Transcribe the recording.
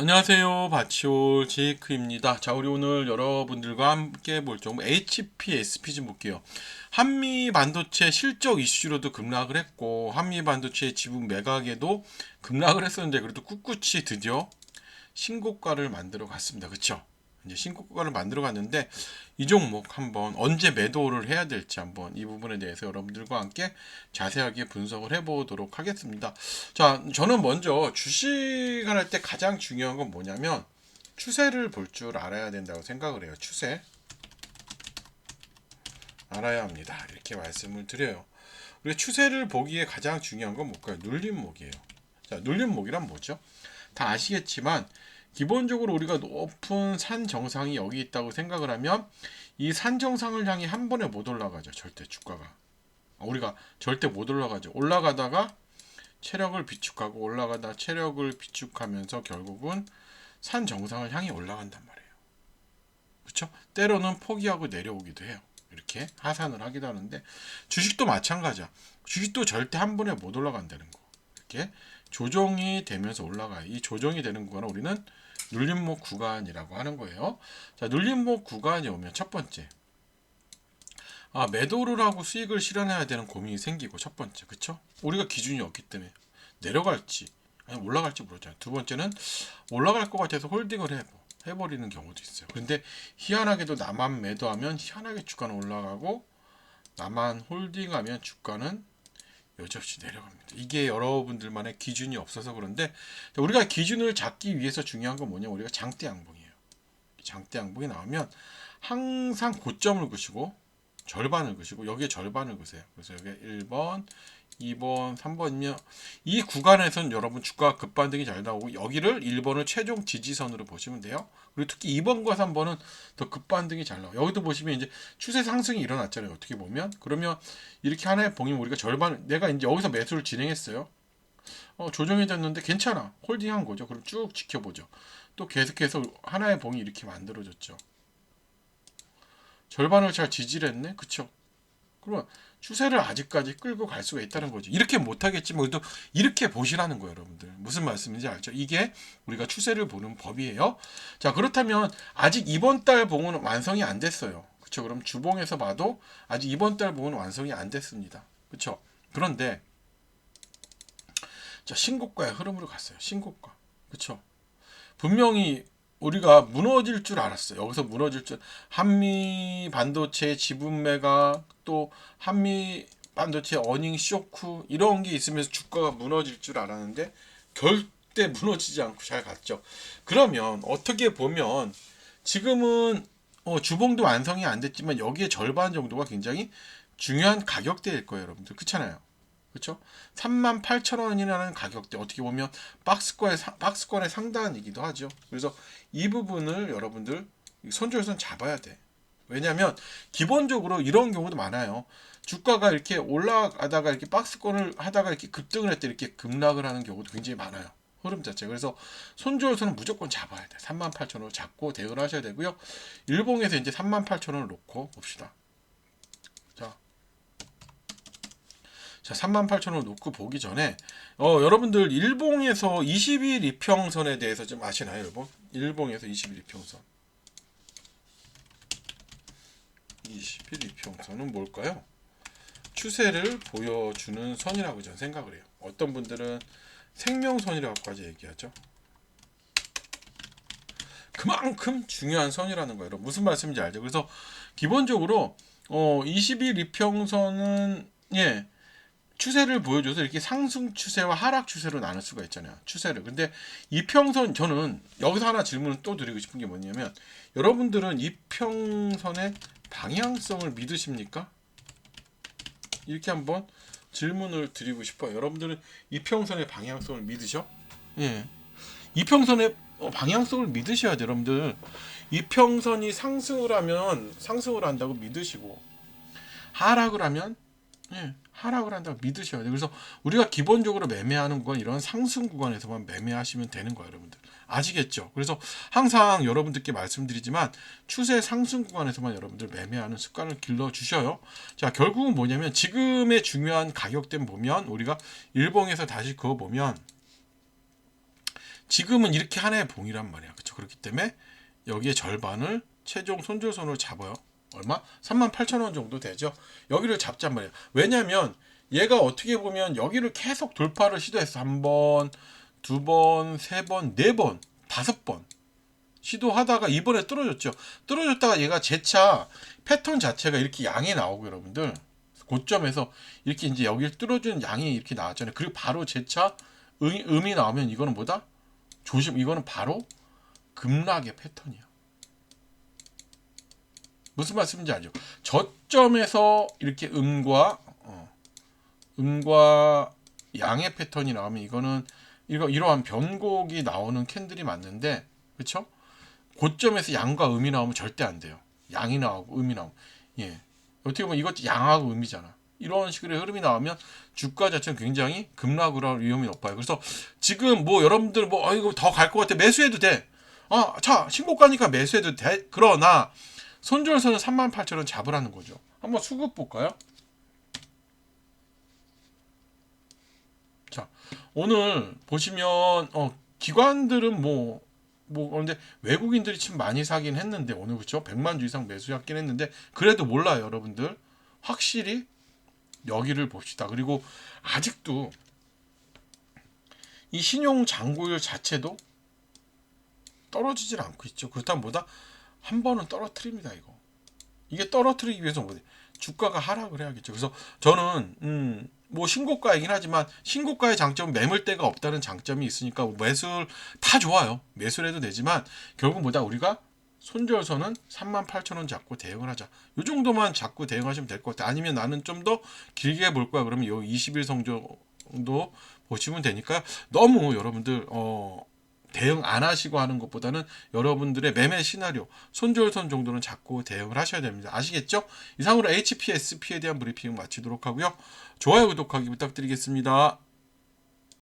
안녕하세요. 바치올 제이크입니다. 자, 우리 오늘 여러분들과 함께 볼 종목 HP, SP 좀 볼게요. 한미 반도체 실적 이슈로도 급락을 했고, 한미 반도체 지분 매각에도 급락을 했었는데, 그래도 꿋꿋이 드디어 신고가를 만들어 갔습니다. 그쵸? 이제 신고가를 만들어 갔는데, 이 종목 한번 언제 매도를 해야 될지 한번 이 부분에 대해서 여러분들과 함께 자세하게 분석을 해보도록 하겠습니다. 자, 저는 먼저 주식할 때 가장 중요한 건 뭐냐면 추세를 볼 줄 알아야 된다고 생각을 해요. 추세. 알아야 합니다. 이렇게 말씀을 드려요. 우리가 추세를 보기에 가장 중요한 건 뭘까요? 눌림목이에요. 자, 눌림목이란 뭐죠? 다 아시겠지만 기본적으로 우리가 높은 산 정상이 여기 있다고 생각을 하면 이 산 정상을 향해 한 번에 못 올라가죠. 절대 주가가. 우리가 절대 못 올라가죠. 올라가다가 체력을 비축하고 올라가다 체력을 비축하면서 결국은 산 정상을 향해 올라간단 말이에요. 그렇죠? 때로는 포기하고 내려오기도 해요. 이렇게 하산을 하기도 하는데 주식도 마찬가지야. 주식도 절대 한 번에 못 올라간다는 거. 이렇게 조정이 되면서 올라가요. 이 조정이 되는 구간을 우리는 눌림목 구간이라고 하는 거예요. 자, 눌림목 구간이 오면 첫 번째. 아, 매도를 하고 수익을 실현해야 되는 고민이 생기고 첫 번째. 그쵸? 우리가 기준이 없기 때문에 내려갈지 아니 올라갈지 모르잖아요. 두 번째는 올라갈 것 같아서 홀딩을 해 해버리는 경우도 있어요. 근데 희한하게도 나만 매도하면 희한하게 주가는 올라가고 나만 홀딩하면 주가는 여지없이 내려갑니다. 이게 여러분들만의 기준이 없어서 그런데 우리가 기준을 잡기 위해서 중요한 건 뭐냐? 우리가 장대 양봉이에요. 장대 양봉이 나오면 항상 고점을 그시고 절반을 그시고 여기에 절반을 그세요. 그래서 여기 1번, 2번, 3번이면 이 구간에선 여러분 주가 급반등이 잘 나오고 여기를 1번을 최종 지지선으로 보시면 돼요. 그리고 특히 2번과 3번은 더 급반등이 잘 나와요. 여기도 보시면 이제 추세 상승이 일어났잖아요. 어떻게 보면 그러면 이렇게 하나의 봉이면 우리가 절반 내가 이제 여기서 매수를 진행했어요. 어, 조정이 됐는데 괜찮아. 홀딩한 거죠. 그럼 쭉 지켜보죠. 또 계속해서 하나의 봉이 이렇게 만들어졌죠. 절반을 잘 지지를 했네. 그쵸? 그러면 추세를 아직까지 끌고 갈 수가 있다는 거죠. 이렇게 못하겠지만 그래도 이렇게 보시라는 거예요, 여러분들. 무슨 말씀인지 알죠? 이게 우리가 추세를 보는 법이에요. 자, 그렇다면 아직 이번 달 봉은 완성이 안 됐어요. 그쵸? 그럼 주봉에서 봐도 아직 이번 달 봉은 완성이 안 됐습니다. 그쵸? 그런데 자, 신고가의 흐름으로 갔어요. 신고가. 그쵸? 분명히 우리가 무너질 줄 알았어요. 여기서 무너질 줄 한미 반도체 지분 매각 또 한미 반도체 어닝 쇼크 이런 게 있으면서 주가가 무너질 줄 알았는데 절대 무너지지 않고 잘 갔죠. 그러면 어떻게 보면 지금은 어, 주봉도 완성이 안 됐지만 여기에 절반 정도가 굉장히 중요한 가격대일 거예요, 여러분들. 그렇잖아요. 그렇죠? 3만 8천 원이라는 가격대 어떻게 보면 박스권의 박스권의 상단이기도 하죠. 그래서 이 부분을 여러분들 손절선 잡아야 돼. 왜냐하면 기본적으로 이런 경우도 많아요. 주가가 이렇게 올라가다가 이렇게 박스권을 하다가 이렇게 급등을 했때 이렇게 급락을 하는 경우도 굉장히 많아요. 흐름 자체. 그래서 손절선은 무조건 잡아야 돼. 3만 8천 원을 잡고 대응을 하셔야 되고요. 일봉에서 이제 3만 8천 원을 놓고 봅시다. 자, 38,000원을 놓고 보기 전에 어, 여러분들 일봉에서 20일 이평선에 대해서 좀 아시나요, 여러분? 일봉에서 20일 이평선. 20일 이평 선은 뭘까요? 추세를 보여주는 선이라고 저는 생각을 해요. 어떤 분들은 생명선이라고까지 얘기하죠. 그만큼 중요한 선이라는 거예요. 무슨 말씀인지 알죠? 그래서 기본적으로 어, 20일 이평선은 예, 추세를 보여줘서 이렇게 상승 추세와 하락 추세로 나눌 수가 있잖아요. 추세를. 근데 이평선 저는 여기서 하나 질문을 또 드리고 싶은 게 뭐냐면 여러분들은 이평선의 방향성을 믿으십니까? 이렇게 한번 질문을 드리고 싶어요. 여러분들은 이평선의 방향성을 믿으셔? 예. 이평선의 어, 방향성을 믿으셔야 돼요, 여러분들. 이평선이 상승을 하면 상승을 한다고 믿으시고 하락을 하면 예, 하락을 한다고 믿으셔야 돼요. 그래서 우리가 기본적으로 매매하는 건 이런 상승 구간에서만 매매하시면 되는 거예요, 여러분들. 아시겠죠? 그래서 항상 여러분들께 말씀드리지만 추세 상승 구간에서만 여러분들 매매하는 습관을 길러 주셔요. 자, 결국은 뭐냐면 지금의 중요한 가격대 보면 우리가 일봉에서 다시 그거 보면 지금은 이렇게 하나의 봉이란 말이야. 그렇죠? 그렇기 때문에 여기에 절반을 최종 손절선으로 잡아요. 얼마? 38,000원 정도 되죠. 여기를 잡잔 말이에요. 왜냐면 얘가 어떻게 보면 여기를 계속 돌파를 시도했어. 한 번, 두 번, 세 번, 네 번, 다섯 번. 시도하다가 이번에 떨어졌죠. 떨어졌다가 얘가 재차 패턴 자체가 이렇게 양이 나오고 여러분들 고점에서 이렇게 이제 여기를 뚫어주는 양이 이렇게 나왔잖아요. 그리고 바로 재차 음, 음이 나오면 이거는 뭐다? 조심, 이거는 바로 급락의 패턴이야. 무슨 말씀인지 알죠? 저점에서 이렇게 음과 어, 음과 양의 패턴이 나오면 이거는 이거 이러한 변곡이 나오는 캔들이 맞는데 그렇죠? 고점에서 양과 음이 나오면 절대 안 돼요. 양이 나오고 음이 나오고 예 어떻게 보면 이것도 양하고 음이잖아. 이런 식의 흐름이 나오면 주가 자체는 굉장히 급락을 할 위험이 높아요. 그래서 지금 뭐 여러분들 뭐 아, 이거 더 갈 것 같아 매수해도 돼. 아, 자 신고가니까 매수해도 돼. 그러나 손절선은 38,000원 잡으라는 거죠. 한번 수급 볼까요? 자, 오늘 보시면 어, 기관들은 뭐, 뭐 그런데 외국인들이 참 많이 사긴 했는데 오늘 그렇죠? 100만 주 이상 매수했긴 했는데 그래도 몰라요, 여러분들. 확실히 여기를 봅시다. 그리고 아직도 이 신용 잔고율 자체도 떨어지질 않고 있죠. 그렇다면 뭐다? 한 번은 떨어뜨립니다, 이거. 이게 떨어뜨리기 위해서 뭐지? 주가가 하락을 해야겠죠. 그래서 저는 음, 뭐 신고가이긴 하지만 신고가의 장점은 매물대가 없다는 장점이 있으니까 매수를 다 좋아요. 매수를 해도 되지만 결국 뭐다 우리가 손절선은 38,000원 잡고 대응을 하자. 요 정도만 잡고 대응하시면 될 것 같아요. 아니면 나는 좀 더 길게 볼 거야. 그러면 요 20일 성정도 보시면 되니까 너무 여러분들 어 대응 안 하시고 하는 것보다는 여러분들의 매매 시나리오 손절선 정도는 잡고 대응을 하셔야 됩니다. 아시겠죠? 이상으로 HPSP에 대한 브리핑 마치도록 하고요. 좋아요, 구독하기 부탁드리겠습니다.